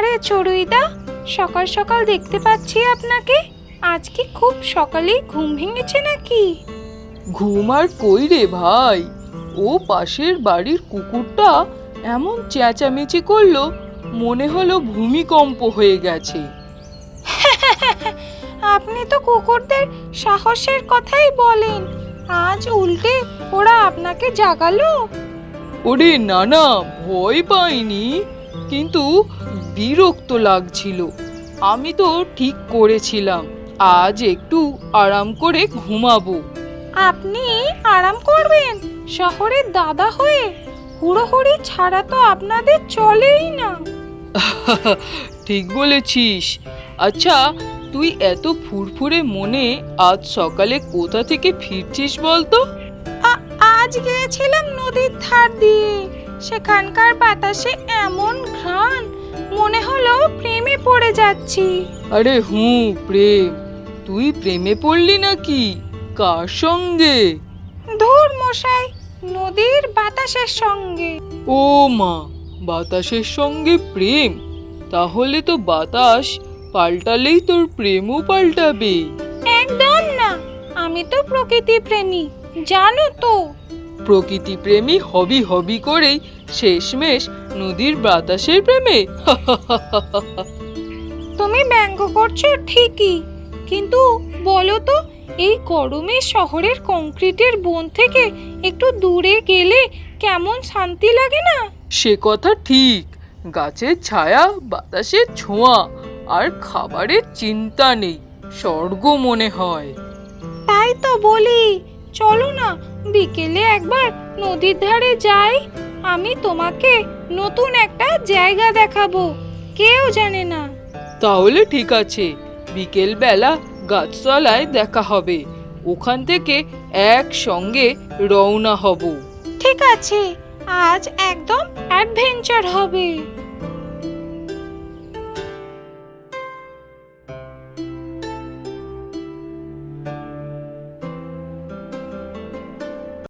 আরে চড়ুইদা সকাল সকাল দেখতে পাচ্ছি আপনাকে। আজ কি খুব সকালেই ঘুম ভেঙেছে নাকি? ঘুম আর কই রে ভাই? ও পাশের বাড়ির কুকুরটা এমন চেঁচামেচি করল মনে হলো ভূমিকম্প হয়ে গেছে। আপনি তো কুকুরদের সাহসের কথাই বলেন। আজ উল্টে ওরা আপনাকে জাগালো? ওরে না না ভয় পাইনি। কিন্তু বিরক্ত লাগছিল। আমি তো ঠিক করেছিলাম আজ একটু আরাম করে ঘুমাবো। আপনি আরাম করবেন? শহরের দাদা হয়ে হুড়োহুড়ি ছাড়া তো আপনাদের চলেই না। ঠিক বলেছিস। আচ্ছা তুই এত ফুরফুরে মনে আজ সকালে কোথা থেকে ফিরছিস বলতো? আজ গিয়েছিলাম নদীর ধার দিয়ে। সেখানকার বাতাসে এমন ঘ্রাণ মনে হলো প্রেমে পড়ে যাচ্ছি। আরে হুঁ প্রেম। তুই প্রেমে পড়লি নাকি? কার সঙ্গে? ধুর মশাই নদীর বাতাসের সঙ্গে। ও মা বাতাসের সঙ্গে প্রেম? তাহলে তো বাতাস পাল্টালেই তোর প্রেমও পাল্টাবে। একদম না আমি তো প্রকৃতি প্রেমী জানো তো। প্রকৃতি প্রেমী হবি হবি করেই শেষমেশ নদীর বাতাসের প্রেমে। তুমি ব্যঙ্গ করছ ঠিকই কিন্তু বলো তো এই গরমে শহরের কংক্রিটের বন থেকে একটু দূরে গেলে কেমন শান্তি লাগে না? সে কথা ঠিক গাছের ছায়া বাতাসের ছোঁয়া আর খাবারের চিন্তা নেই স্বর্গ মনে হয়। তাই তো বলি চলো না বিকেলে একবার নদীর ধারে যাই। আমি তোমাকে নতুন একটা জায়গা দেখাবো কেউ জানে না। তাহলে ঠিক আছে বিকেল বেলা গাছতলায় দেখা হবে। ওখান থেকে একসঙ্গে রওনা হব। ঠিক আছে আজ একদম অ্যাডভেঞ্চার হবে।